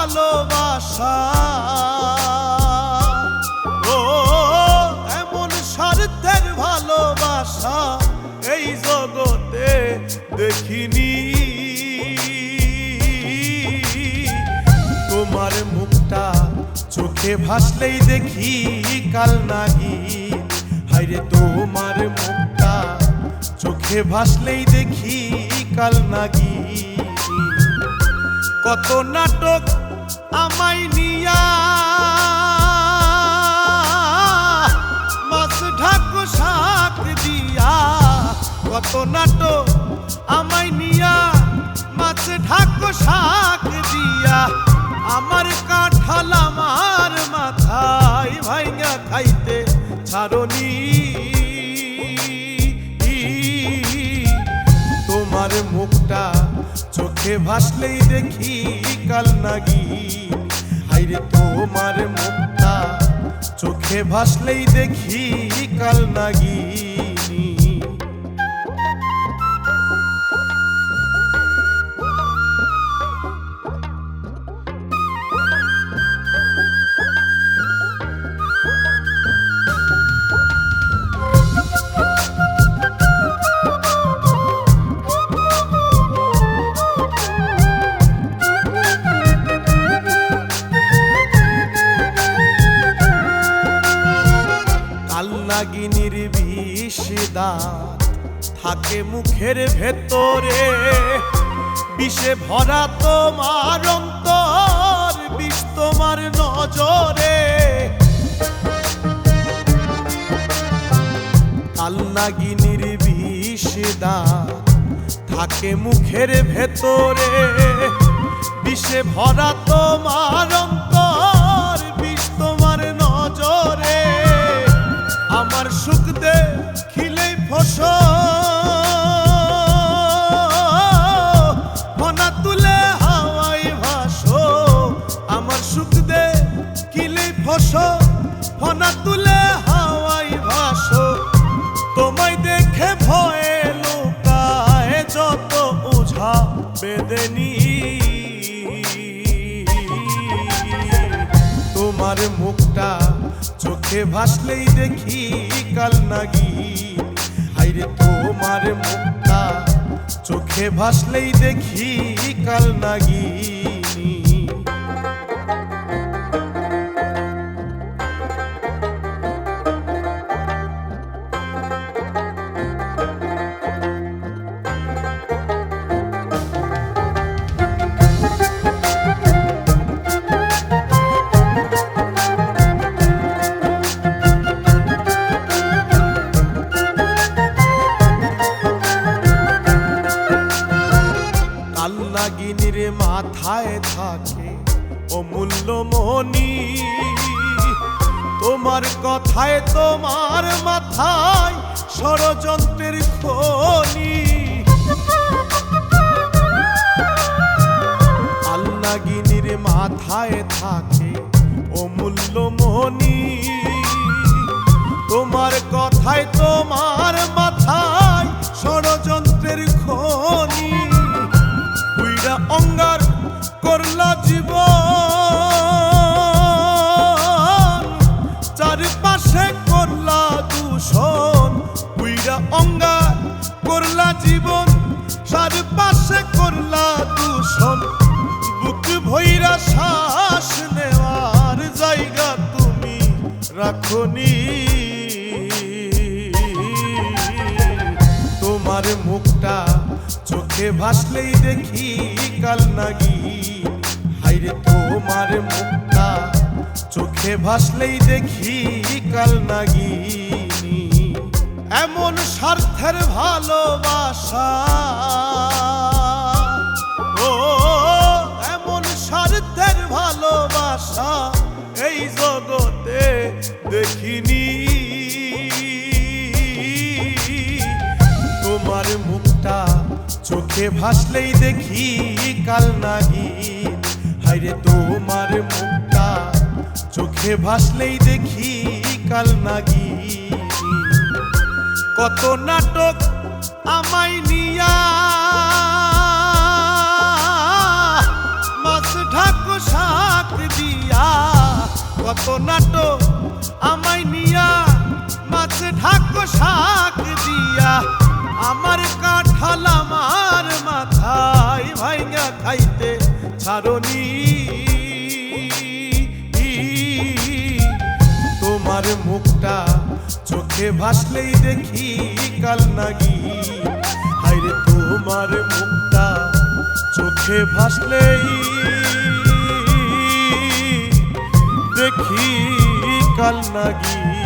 ভালোবাসা। ও, এমন স্বার্থের ভালোবাসা এই জগতে দেখিনি। তোমার মুখটা চোখে ভাসলেই দেখি কাল নাগি হাইরে তোমার মুখটা চোখে ভাসলেই দেখি কাল নাগি কত নাটক আমায় নিয়া। মাছ ঢাকো শাক দিয়া, কত নাটক আমায় নিয়া। মাছ ঢাকো শাক দিয়া, আমার কাঁঠাল আমার মাথায় ভাইঙ্গা খাইতে ছাড়নি। চোখে ভাসলেই দেখি কাল নাগি হাইরে তোমার মুখটা চোখে ভাসলেই দেখি কাল নাগিনী থাকে মুখের ভেতরে। বিষে ভরা তোমার অন্তর, বিষ তোমার নজরে। কালনাগিনীর বিষ দাঁত থাকে মুখের ভেতরে। বিষে ভরা তোমার বেদেনি তোমার মুখটা চোখে ভাসলেই দেখি কাল নাগি হাইরে, তোমার মুখটা চোখে ভাসলেই দেখি কাল নাগিনী কালনাগিনীর মাথায় থাকে। অমূল্য মনি তোমার কথায় তোমার মাথায় ষড়যন্ত্রের খনি। কালনাগিনীর মাথায় থাকে। অমূল্য মনি তোমার কথায় তোমার মাথায় করলা জীবন। চারিপাশে করলা দূষণ উইরা অঙ্গার করলা জীবন। চারিপাশে করলা দূষণ, বুক ভৈরা শ্বাস নেওয়ার জায়গা তুমি রাখনি। তোমার মুখটা চোখে ভাসলেই দেখি কাল নাগি হাইরে তোমার মুখটা চোখে ভাসলেই দেখি কাল নাগি এমন স্বার্থের ভালোবাসা। ও, এমন স্বার্থের ভালোবাসা এই জগতে দেখিনি। চোখে ভাসলেই দেখি কাল নাগি হাইরে তোমার মুখটা, চোখে ভাসলেই দেখি কাল নাগি কত নাটক আমায় নিয়া, মাছ ঢাকো শাক দিয়া। কত নাটক আমায় নিয়া, মাছে ঢাকো শাক দিয়া। আমার কাঁঠাল ছাড়নি তোমার মুখটা চোখে ভাসলেই দেখি কাল নাগি। হাইরে তোমার মুখটা চোখে ভাসলেই দেখি কাল নাগি।